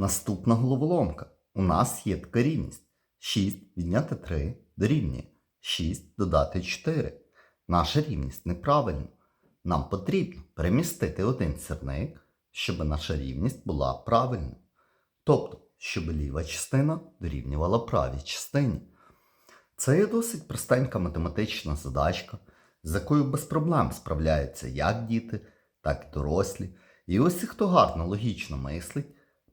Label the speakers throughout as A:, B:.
A: Наступна головоломка. У нас є така рівність. 6 відняти 3 дорівнює 6 додати 4. Наша рівність неправильна. Нам потрібно перемістити один сірник, щоб наша рівність була правильною. Тобто, щоб ліва частина дорівнювала правій частині. Це є досить простенька математична задачка, з якою без проблем справляються як діти, так і дорослі. І ось хто гарно логічно мислить,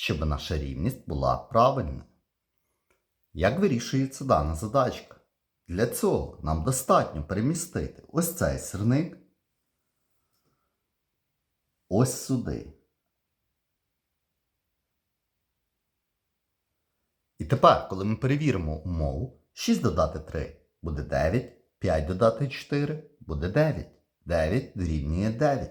A: щоб наша рівність була правильною. Як вирішується дана задачка? Для цього нам достатньо перемістити ось цей сирник ось сюди. І тепер, коли ми перевіримо умову, 6 додати 3 буде 9, 5 додати 4 буде 9. 9 дорівнює 9.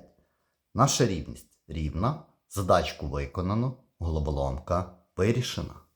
A: Наша рівність рівна, задачку виконано, головоломка вирішена.